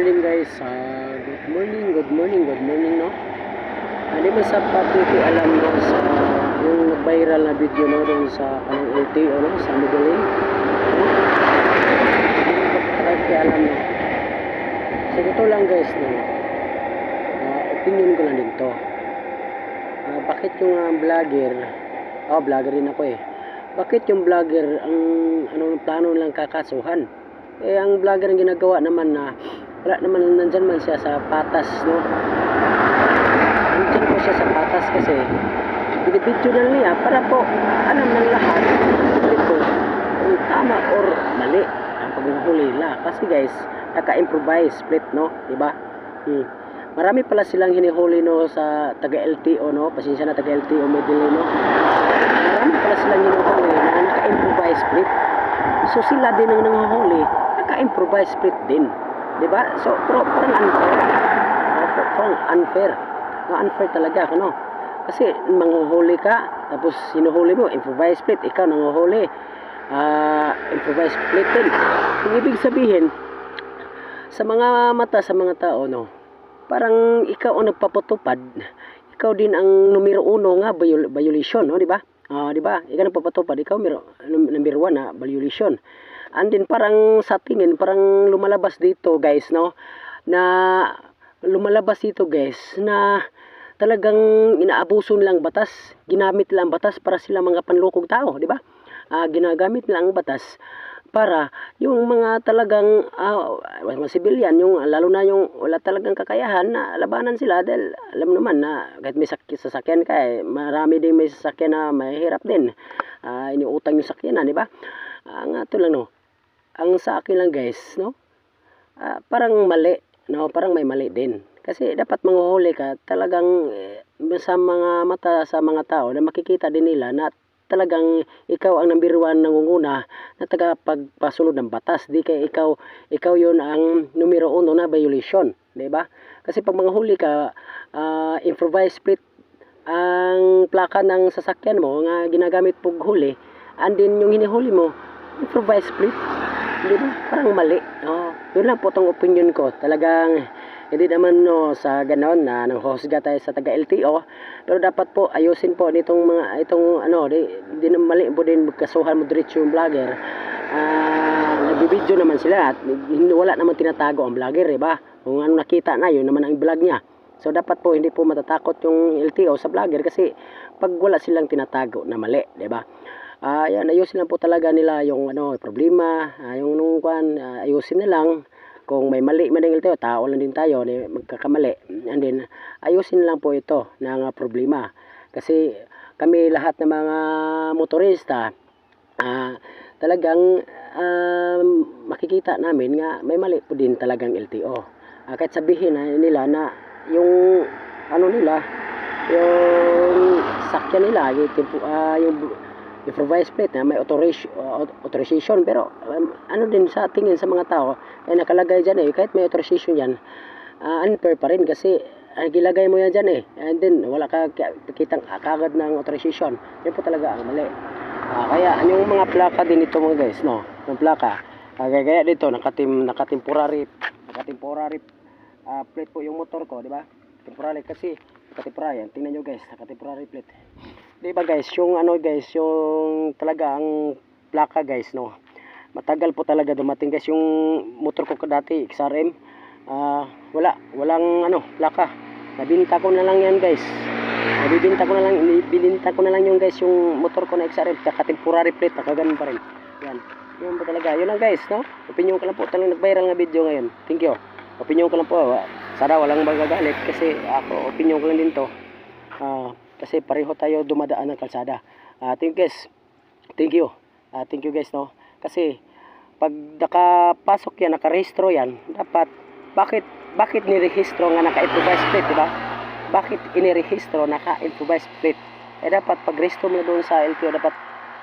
morning guys. Ah, good morning, good morning, good morning no. Hindi mo sa pati alam no sa yung viral na video no dun sa kanang LTO no sa Medellin. Hindi ko alam no. So ito lang guys no. Ah, opinion ko lang din to. Ah, bakit yung ah, vlogger, oh vlogger din ako eh. Bakit yung vlogger ang anong plano lang kakasuhan? Eh ang vlogger ang ginagawa naman na wala naman nandyan man siya sa patas no? Nandyan po siya sa patas kasi binibidyo na para po alam ng lahat. Ito kung tama or mali ang paghuhuli nila. Kasi guys naka-improvise split no? Diba? Hmm. marami pala silang hinihuli no sa taga LTO no? Pasensya na taga LTO Medellin no? Marami pala silang hinihuli na naka-improvise split. So sila din ang nanguhuli naka-improvise split din 'di ba? So, pero parang unfair. Uh, parang unfair. Uh, unfair talaga ano? Kasi manghuhuli ka, tapos sinuhuli mo, improvise split, ikaw nanguhuli. Uh, improvise split din. Ang ibig sabihin, sa mga mata sa mga tao, no, parang ikaw ang nagpapatupad, ikaw din ang numero uno nga viol- violation, no, di ba? Ah, di ba? Ikaw nagpapatupad, ikaw numero, number one na violation. And then parang sa tingin, parang lumalabas dito guys, no? Na lumalabas dito guys, na talagang inaabuso lang batas, ginamit lang batas para sila mga panlukog tao, di ba? Ah, ginagamit lang ang batas para yung mga talagang uh, mga civilian, yung lalo na yung wala talagang kakayahan na labanan sila dahil alam naman na kahit may sak sasakyan ka eh, marami din may sasakyan na mahirap din. Uh, iniutang yung sakyanan, di ba? Ang uh, lang no, ang sa akin lang guys, no? Uh, parang mali, no? Parang may mali din. Kasi dapat manguhuli ka talagang eh, sa mga mata sa mga tao na makikita din nila na talagang ikaw ang number one nangunguna na tagapagpasunod ng batas. Di kay ikaw, ikaw yon ang numero uno na violation. Di ba? Kasi pag manghuli ka, uh, improvise split ang plaka ng sasakyan mo nga ginagamit pag huli, and then yung hinihuli mo, improvise split. Di ba? Parang mali. Oh, yun lang po tong opinion ko. Talagang hindi naman no sa ganon na nang hosga tayo sa taga LTO pero dapat po ayusin po nitong mga itong ano di, di na mali po din magkasuhan mo diretso yung vlogger uh, nagbibideo naman sila at wala naman tinatago ang vlogger eh ba kung ano nakita na yun naman ang vlog niya so dapat po hindi po matatakot yung LTO sa vlogger kasi pag wala silang tinatago na mali di ba uh, yan, ayusin lang po talaga nila yung ano, problema, uh, yung nung kwan, uh, ayusin na lang. Kung may mali man din tayo, tao lang din tayo, magkakamali. And then, ayusin lang po ito ng uh, problema. Kasi kami lahat ng mga motorista, uh, talagang uh, makikita namin nga may mali po din talagang LTO. Uh, kahit sabihin na nila na yung ano nila, yung sakyan nila, yung, uh, yung improvise plate na may authorization, uh, authorization. Pero um, ano din sa tingin sa mga tao ay nakalagay dyan eh kahit may authorization yan uh, unfair pa rin kasi uh, gilagay mo yan dyan eh. And then wala ka kitang kagad ng authorization. Yan po talaga ang mali. Uh, kaya yung mga plaka din ito mga guys no yung plaka. Uh, gaya dito nakatim nakatemporary nakatemporary uh, plate po yung motor ko di ba? Temporary kasi nakatemporary yan tingnan nyo guys nakatemporary plate di ba guys yung ano guys yung talaga ang plaka guys no? Matagal po talaga dumating guys yung motor ko dati XRM uh, ah, wala walang ano plaka. Nabinta ko na lang yan guys. Nabibinta ko na lang bininta ko na lang yung guys yung motor ko na XRM kaka temporary plate nakaganon pa rin. Yan. Yun ba talaga. Yun lang guys no? Opinion ko lang po talagang nag-viral na video ngayon. Thank you. Opinion ko lang po sana walang magagalit kasi ako opinion ko lang din to. Uh, kasi pareho tayo dumadaan ng kalsada. Uh, thank you guys. Thank you. Uh, thank you guys no. Kasi pag nakapasok yan, nakarehistro yan, dapat bakit bakit nirehistro nga naka-improvise plate, di ba? Bakit inirehistro naka-improvise plate? Eh dapat pag rehistro mo doon sa LTO dapat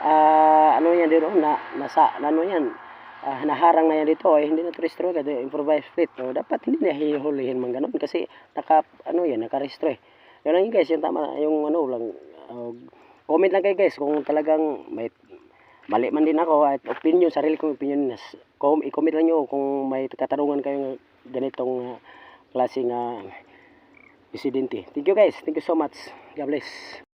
uh, ano yan dito na nasa ano yan uh, naharang na yan dito eh hindi na rehistro agad improvise plate. So, dapat hindi na hihulihin man ganun kasi naka ano yan naka-rehistro eh. Yun lang yun guys, yung tama, yung ano lang, uh, comment lang kayo guys kung talagang may mali man din ako at opinion, sarili kong opinion, i-comment lang nyo kung may katanungan kayo ganitong uh, klaseng uh, insidente. Thank you guys. Thank you so much. God bless.